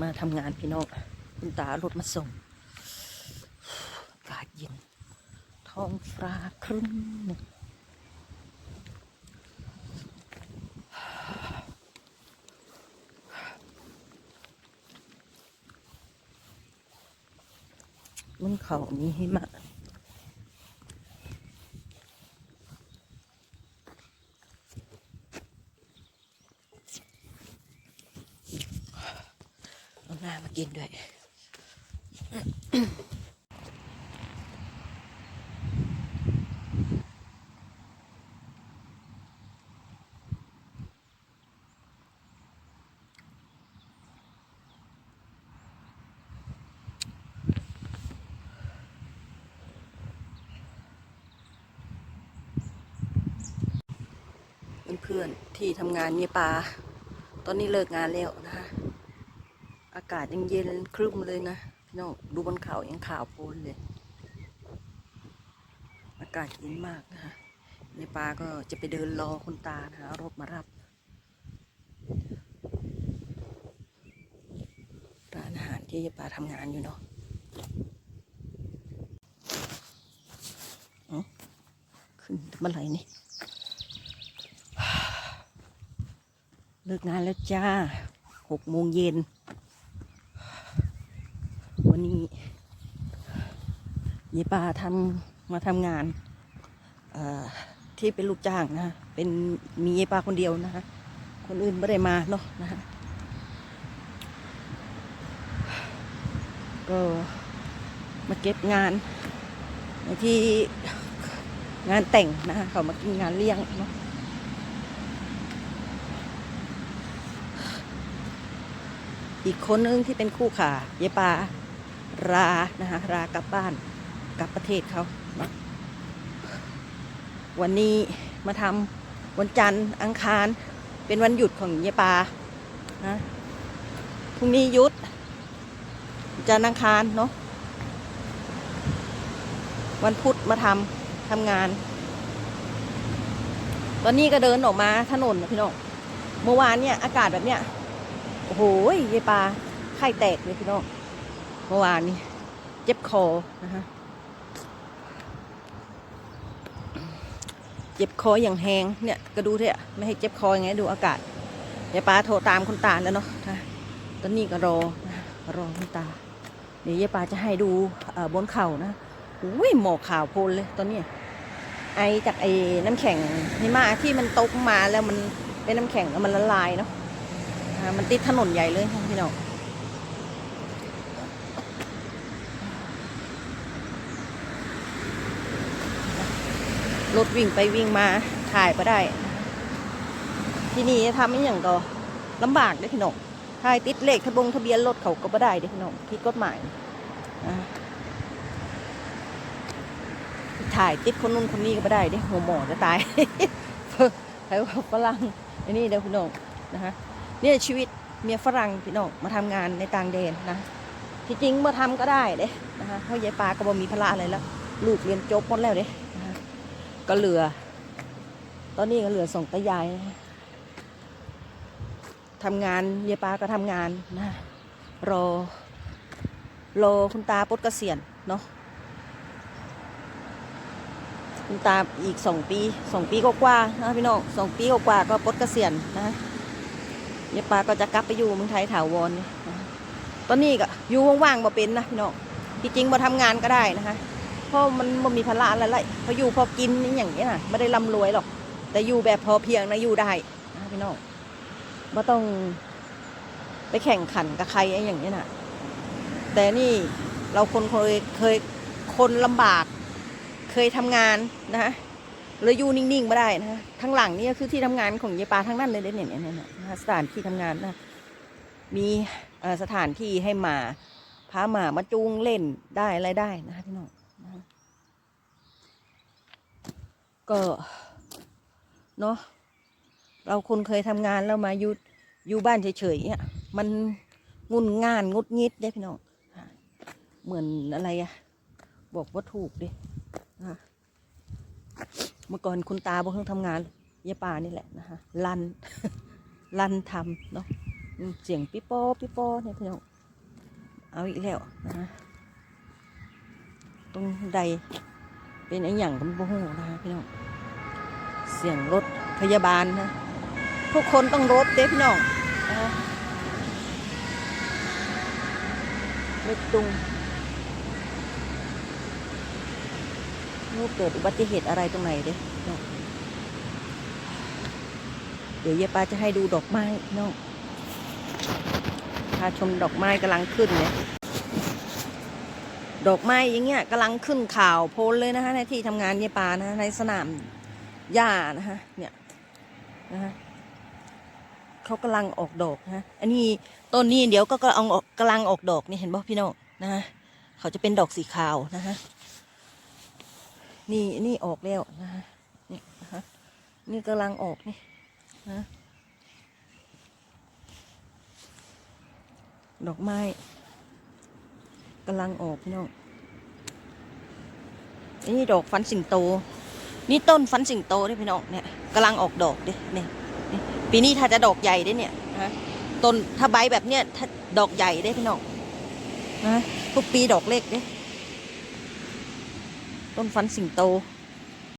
มาทำงานพี่น้องคุณตารถมาส่งอากาศเย็น ท้องฟ้าครึ้มมันเขามีหิมะ หน้ามากินด้วยเพื่อนๆที่ทำงานเนี่ยปลา ตอนนี้เลิกงานแล้วนะคะ อากาศยังเย็นครึ้มเลยนะพี่น้องดูบนเขายังขาวโพลนเลย อากาศเย็นมากนะคะเนี่ยปาก็จะไปเดินรอคุณตานะคะเอารถมารับร้านอาหารที่ยายปาทำงานอยู่เนาะอ้าขึ้นเมื่อไหร่นี่เลิกงานแล้วจ้าหกโมงเย็นนี้ ยายปาทำมาทำงานที่เป็นลูกจ้างนะเป็นมียายปาคนเดียวนะคะคนอื่นไม่ได้มาเนาะนะคะก็มาเก็บงานที่งานแต่งนะคะเขามากินงานเลี้ยงเนาะอีกคนนึงที่เป็นคู่ขาเยายปารานะคะรา กลับบ้าน กลับประเทศเขาเนาะวันนี้มาทำวันจันทร์อังคาร เป็นวันหยุดของเยายปานะพรุ่งนี้หยุด จันทร์อังคารเนาะวันพุธมาทำทำงาน ตอนนี้ก็เดินออกมาถนนนะพี่น้องเมื่อวานเนี่ยอากาศแบบเนี้ยโอ้โหยายปลาไข่แตกเลยพี่น้องเมื่อวานนี้ เจ็บคอนะฮะ เจ็บคออย่างแหงเนี่ยก็ดูเถอะไม่ให้เจ็บคอยังไงดูอากาศยายปาโทรตามคุณตาแล้วเนาะตอนนี้ก็รอรอคุณตา เดี๋ยวยายปาจะให้ดูบนเข่านะอุ้ยหมอกขาวโพลเลยตอนนี้ไอจากไอ้น้ำแข็งหิมะที่มันตกมาแล้วมันเป็นน้ำแข็งแล้วมันละลายเนาะมันติดถนนใหญ่เลยค่ะพี่น้อง รถวิ่งไปวิ่งมาถ่ายก็ได้ ที่นี่ทำไม่อย่างก็ลำบากเลยพี่น้องถ่ายติดเลขทะบงทะเบียนรถเขาก็ไม่ได้เด้พี่น้องผิดกฎหมายถ่ายติดคนนู้นคนนี้ก็ไม่ได้เด้หัวหมอจะตายใครว่าฝรั่งอันนี้เด้พี่น้องนะฮะเนี่ยชีวิตเมียฝรั่งพี่น้องมาทำงานในต่างแดนนะที่จริงมาทำก็ได้เด้นะคะเพราะยายปาก็บ่มีภาระอะไรแล้วลูกเรียนจบหมดแล้วเด้ ก็เหลือ ตอนนี้ก็เหลือส่งตายายทำงานยายปาก็ทำงานนะรอรอคุณตาปดเกษียณเนาะคุณตาอีกสองปีสองปีก็กว่าๆนะพี่น้องสองปีก็กว่าก็ปลดเกษียณนะยายปาก็จะกลับไปอยู่เมืองไทยถาวรนนะตอนนี้ก็อยู่ว่างๆมาเป็นนะพี่น้องที่จริงมาทำงานก็ได้นะคะ เพราะมันมันมีภาระอะไรเลยพออยู่พอกินนี่อย่างเงี้ยนะไม่ได้ร่ำรวยหรอก แต่อยู่แบบพอเพียงนะอยู่ได้นะพี่น้องไม่ต้องไปแข่งขันกับใครไอ้อย่างเงี้ยนะแต่นี่เราคนเคยเคยคนลำบาก เคยทำงานนะเลยอยู่นิ่งๆไม่ได้นะทั้งหลังนี่คือที่ทำงานของยายปาทั้งนั้นเลยเนี่ยเนี่ยเนี่ยเนี่ยคะสถานที่ทำงานนะมีสถานที่ให้มาพาหมามาจูงเล่นได้อะไรได้นะ ก็เนาะเราคนเคยทำงานแล้วมาอยู่อยู่บ้านเฉยๆเนี่ยมันงุนงานงุดงิดได้พี่น้องเหมือนอะไรอะบอกว่าถูกดินะเมื่อก่อนคุณตาบ่เพิ่งทำงานยาป่านี่แหละนะคะลันลันทำเนาะเสียงปิโป้ปิโป้เนี่ยพี่น้องเอาอีกแล้วนะฮะตรงใด เป็นไอ้หยังกันบ่ฮู้นะคะพี่น้องเสียงรถพยาบาลนะทุกคนต้องรถเด้พี่น้องนะคะรถตุงลูกเกิดอุบัติเหตุอะไรตรงไหนเด้น้องเดี๋ยวยายปาจะให้ดูดอกไม้พี่น้องพาชมดอกไม้กำลังขึ้นเลย ดอกไม้อย่างเงี้ยกำลังขึ้นข่าวโพลเลยนะคะในที่ทำงานเยปานะในสนามหญ้านะฮะเนี่ยนะฮะเขากำลังออกดอกนะะอันนี้ต้นนี้เดี๋ยวก็กำลังออกกำลังออกดอกนี่เห็นบ่พี่น้องนะฮะเขาจะเป็นดอกสีขาวนะฮะนี่นี่ออกแล้วนะฮะนี่นะฮะนี่กำลังออกนี่นะดอกไม้ กำลังออกพี่น้องนี่ดอกฟันสิงโต นี่ต้นฟันสิงโตเด้พี่น้องเนี่ยกำลังออกดอกเด้เนี่ยปีนี้ถ้าจะดอกใหญ่ได้เนี่ยฮะต้นถ้าใบแบบเนี้ยถ้าดอกใหญ่ได้พี่น้องนะทุกปีดอกเล็กเด้ต้นฟันสิงโต